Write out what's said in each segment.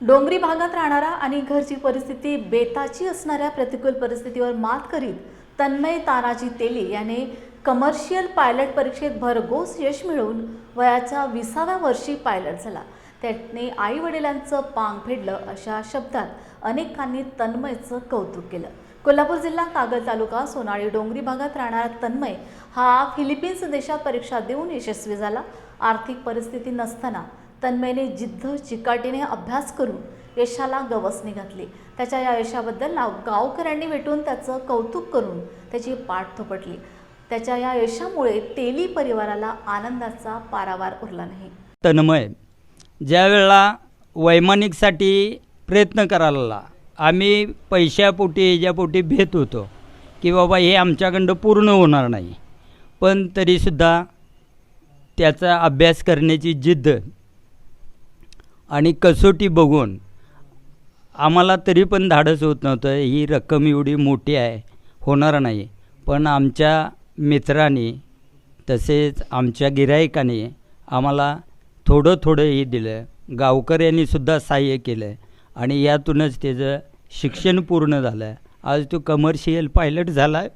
डोंगरी भागात राहणारा आणि घरची परिस्थिती बेताची असणाऱ्या प्रतिकूल परिस्थितीवर मात करीत तन्मय तानाजी तेली याने कमर्शियल पायलट परीक्षेत भरघोस यश मिळवून वयाच्या विसाव्या वर्षी पायलट झाला. त्याने आई वडिलांचं पांग फेडलं अशा शब्दात अनेकांनी तन्मयचं कौतुक केलं. कोल्हापूर जिल्हा कागल तालुका सोनाळी डोंगरी भागात राहणारा तन्मय हा फिलिपिन्स देशात परीक्षा देऊन यशस्वी झाला. आर्थिक परिस्थिती नसताना तन्मयने जिद्द चिकाटीने अभ्यास करून यशाला गवसणी घातली. त्याच्या या यशाबद्दल गावकऱ्यांनी भेटून त्याचं कौतुक करून त्याची पाठ थोपटली. त्याच्या या यशामुळे तेली परिवाराला आनंदाचा पारावार उरला नाही. तन्मय ज्यावेळेला वैमानिकसाठी प्रयत्न करायला आम्ही पैशापोटी याच्यापोटी भेट होतो की बाबा हे आमच्याकडं पूर्ण होणार नाही. पण तरीसुद्धा त्याचा अभ्यास करण्याची जिद्द आणि कसोटी बघून आम्हाला तरी पण धाडस होत नव्हतं. ही रक्कम एवढी मोठी आहे होणार नाही. पण आमच्या मित्रांनी तसेच आमच्या गिरायकाने आम्हाला थोडं थोडं हे दिलं. गावकर यांनीसुद्धा सहाय्य केलं आणि यातूनच त्याचं शिक्षण पूर्ण झालं. आज तो कमर्शियल पायलट झाला. आहे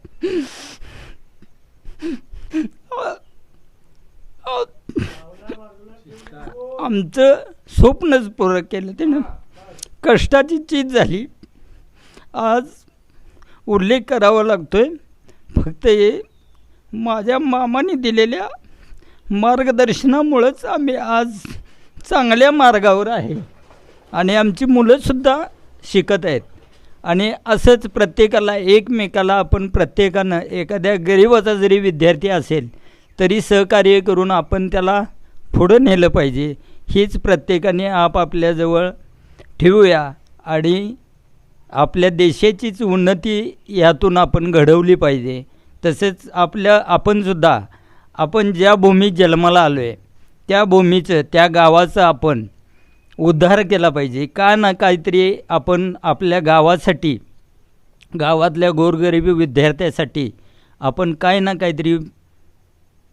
आमचं स्वप्नच पूर्ण केलं त्यानं. कष्टाची चीज झाली. आज उल्लेख करावा लागतोय. फक्त हे माझ्या मामाने दिलेल्या मार्गदर्शनामुळंच आम्ही आज चांगल्या मार्गावर आहे. आणि आमची मुलंसुद्धा शिकत आहेत. आणि असंच प्रत्येकाला एकमेकाला आपण प्रत्येकानं एखाद्या गरिबाचा जरी विद्यार्थी असेल तरी सहकार्य करून आपण त्याला पुढं नेलं पाहिजे. हीच प्रत्येकाने आपापल्याजवळ ठेवूया आणि आपल्या देशाचीच उन्नती यातून आपण घडवली पाहिजे. तसेच आपल्या आपणसुद्धा आपण ज्या भूमीत जन्माला आलो आहे त्या भूमीचं त्या गावाचं आपण उद्धार केला पाहिजे. का ना काहीतरी आपण आपल्या गावासाठी गावातल्या गोरगरिबी विद्यार्थ्यासाठी आपण काय ना काहीतरी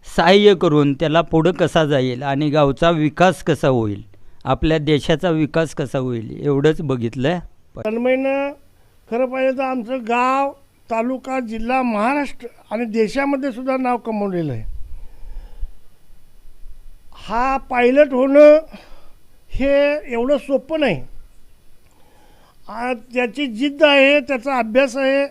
सहाय्य करून त्याला पुढं कसा जाईल आणि गावचा विकास कसा होईल? आपल्या देशाचा विकास कसा होईल? एवढंच बघितलं तन्मयनं खरं पाहिजे तर आमचं गाव तालुका जिल्हा महाराष्ट्र आणि देशामध्ये सुद्धा नाव कमवलेलं आहे. हा पायलट होणं हे एवढं सोपं नाही. त्याची जिद्द आहे त्याचा अभ्यास आहे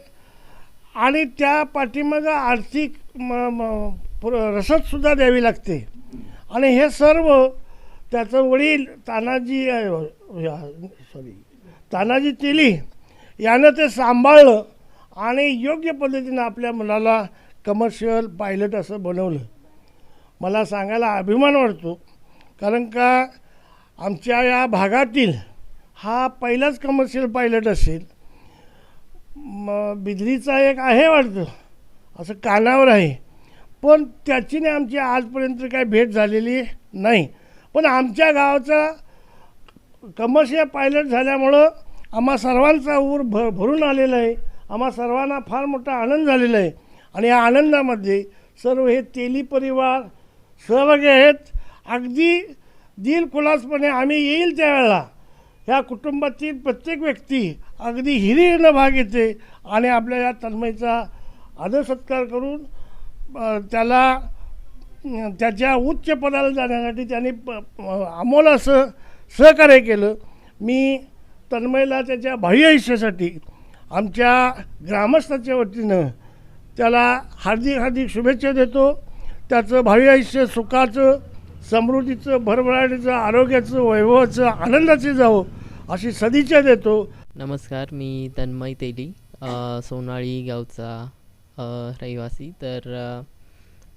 आणि त्या पाठीमागं आर्थिक म म पुर- रसदसुद्धा द्यावी लागते. आणि हे सर्व त्याचं वडील तानाजी सॉरी तानाजी तेली यानं ते सांभाळलं आणि योग्य पद्धतीनं आपल्या मुलाला कमर्शियल पायलट असं बनवलं. मला सांगायला अभिमान वाटतो कारण का आमच्या या भागातील हा पहिलाच कमर्शियल पायलट असेल. म बिजलीचा एक आहे वाटतं असं कानावर आहे. पण त्याची नाही आमची आजपर्यंत काही भेट झालेली नाही. पण आमच्या गावाचा कमर्शियल पायलट झाल्यामुळं आम्हा सर्वांचा ऊर भ भरून आलेला आहे. आम्हा सर्वांना फार मोठा आनंद झालेला आहे. आणि या आनंदामध्ये सर्व हे तेली परिवार सहभागी आहेत. अगदी दिलखुलासपणे आम्ही येईल त्यावेळेला. ह्या कुटुंबातील प्रत्येक व्यक्ती अगदी हिरीनं भाग येते आणि आपल्या या तन्मयचा आदर सत्कार करून त्याला त्याच्या उच्च पदाला जाण्यासाठी त्यांनी प प- अमोल असं सहकार्य केलं. मी तन्मयला त्याच्या बाह्य आयुष्यासाठी आमच्या ग्रामस्थाच्या वतीनं त्याला हार्दिक हार्दिक शुभेच्छा देतो. त्याचं भावी आयुष्य सुखाचं समृद्धीचं भरभराटीचं आरोग्याचं वैभवाचं आनंदाचं जावं अशी सदिच्छा देतो. नमस्कार मी तन्मय तेली सोनाळी गावचा रहिवासी. तर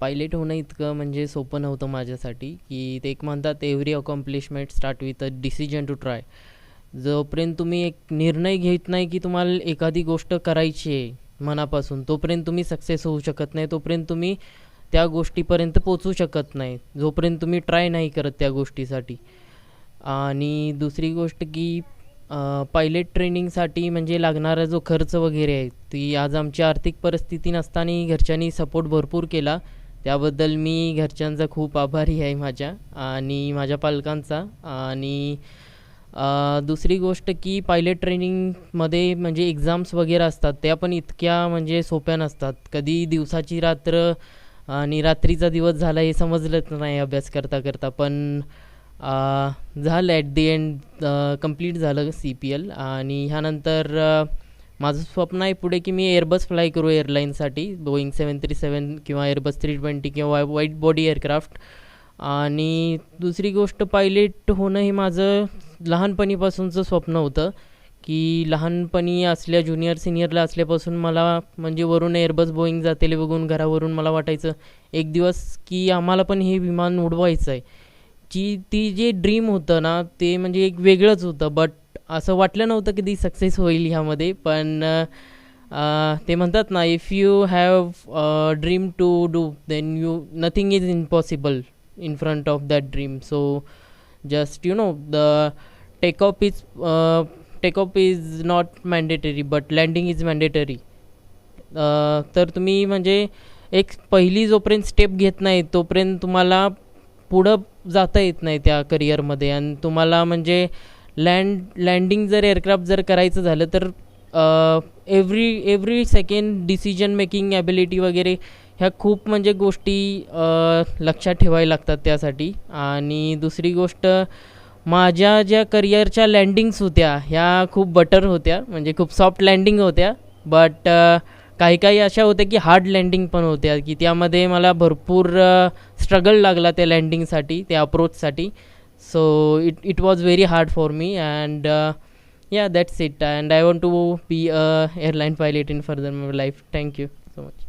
पायलेट पायलट होणं इतकं म्हणजे सोपं नव्हतं माझ्यासाठी की ते एक म्हणतात every accomplishment start with a decision to try जोपर्यंत तुम्ही एक निर्णय घेत नाही की तुम्हाला एखादी गोष्ट करायची आहे मनापासून तोपर्यंत तुम्ही सक्सेस होऊ शकत नाही तोपर्यंत तुम्ही त्या गोष्टीपर्यंत पोचू शकत नाही. जोपर्यंत तुम्ही ट्राय नाही करत त्या गोष्टीसाठी. आणि दुसरी गोष्ट की पायलट ट्रेनिंगसाठी म्हणजे लागणारा जो खर्च वगैरे आहे ती आज आमची आर्थिक परिस्थिती नसताना घरच्यांनी सपोर्ट भरपूर केला. त्याबद्दल मी घरच्यांचा खूप आभारी आहे माझ्या आणि माझ्या पालकांचा. आणि दुसरी गोष्ट की पायलट ट्रेनिंगमध्ये म्हणजे एक्झाम्स वगैरे असतात त्या पण इतक्या म्हणजे सोप्या नसतात. कधी दिवसाची रात्र आणि रात्रीचा दिवस झाला हे समजलंच नाही अभ्यास करता करता पण झालं ॲट दी एंड कंप्लीट झालं सी पी एल आणि ह्यानंतर माझं स्वप्न आहे पुढे की मी एअरबस फ्लाय करू एअरलाईनसाठी बोईंग सेवन थ्री सेवन किंवा एअरबस थ्री ट्वेंटी किंवा वाईट बॉडी एअरक्राफ्ट आणि दुसरी गोष्ट पायलट होणं हे माझं लहानपणीपासूनचं स्वप्न होतं की लहानपणी असल्या ज्युनियर सिनियरला असल्यापासून मला म्हणजे वरून एअरबस बोईंग जातेले बघून घरावरून मला वाटायचं एक दिवस की आम्हाला पण हे विमान उडवायचं आहे जी ती जे ड्रीम होतं ना ते म्हणजे एक वेगळंच होतं. बट असं वाटलं नव्हतं की ती सक्सेस होईल ह्यामध्ये. पण ते म्हणतात ना if you have dream to do then you nothing is impossible in front of that dream so just you know the takeoff is takeoff is not mandatory but landing is mandatory तर तुम्ही म्हणजे एक पहिली जोपर्यंत step घेत नाही तोपर्यंत तुम्हाला पुढं जाता येत नाही त्या करिअरमध्ये आणि तुम्हाला म्हणजे लँड लँडिंग जर एअरक्राफ्ट जर करायचं झालं तर every every second decision making ability वगैरे ह्या खूप म्हणजे गोष्टी लक्षात ठेवायला लागतात त्यासाठी. आणि दुसरी गोष्ट माझ्या ज्या करिअरच्या लँडिंग्स होत्या ह्या खूप बटर होत्या म्हणजे खूप सॉफ्ट लँडिंग होत्या. बट काही काही अशा होत्या की हार्ड लँडिंग पण होत्या की त्यामध्ये मला भरपूर स्ट्रगल लागला त्या लँडिंगसाठी त्या अप्रोचसाठी so it it was very hard for me and yeah that's it and I want to be a airline pilot in further my life thank you so much